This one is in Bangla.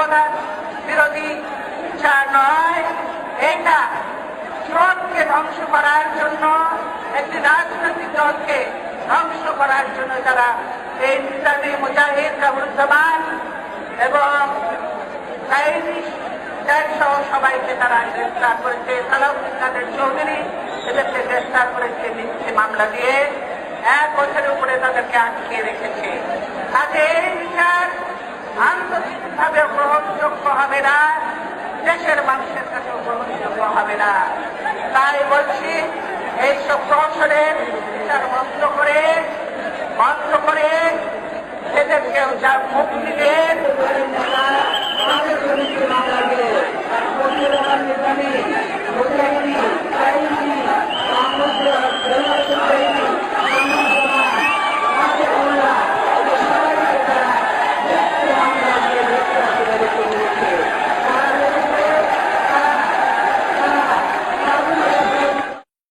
মানবতা বিরোধী বিচার নয়। এটা জোটকে ধ্বংস করার জন্য, একটি রাজনৈতিক দলকে ধ্বংস করার জন্য তারা এই ইসলামী মুজাহিদ রাহুলজামান এবং সবাইকে তারা গ্রেফতার করেছে। সালাউদ্দিন কাদের চৌধুরী এদেরকে গ্রেফতার করেছে মিথ্যে মামলা দিয়ে। এক বছরের উপরে তাদেরকে আটকে রেখেছে। বিচার আন্তর্জাতিকভাবে গ্রহণযোগ্য হবে না, দেশের মানুষের কাছেও গ্রহণযোগ্য হবে না। তাই বলছি এই সব প্রহসনের বিচার বন্ধ করে বন্ধ করে সেদের যা মুক্তি দেন